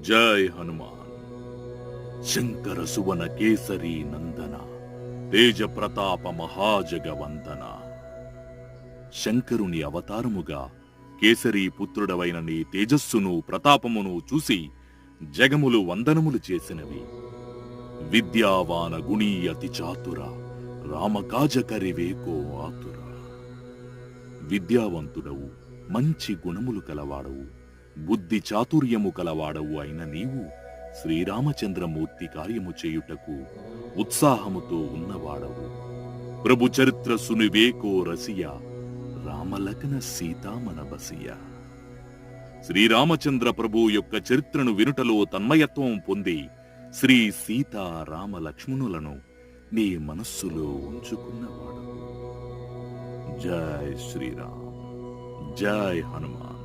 జై హనుమాన్. శంకర సువన కేసరి నందన తేజ ప్రతాప మహాజగవందన. శంకరుని అవతారముగా కేసరి పుత్రుడవైన నీ తేజస్సును ప్రతాపమును చూసి జగములు వందనములు చేసినవి. విద్యావాన గుణీయతి చాతుర రామకాజకరివేకో ఆతుర. విద్యావంతుడవు మంచి గుణములు కలవాడవు. బుద్ధి చాతుర్యము కలవాడవు అయిన నీవు శ్రీరామచంద్రమూర్తి కార్యము చేయుటకు ఉత్సాహముతో ఉన్నవాడవు. ప్రభు చరిత్ర సునివేకో రసియ రామలకన సీతామన బసియ శ్రీరామచంద్ర ప్రభు యొక్క చరిత్రను వినుటలో తన్మయత్వం పొంది శ్రీ సీతా రామ లక్ష్మణులను నీ మనస్సులో ఉంచుకున్నవాడు జై శ్రీరామ్. జై హనుమాన్.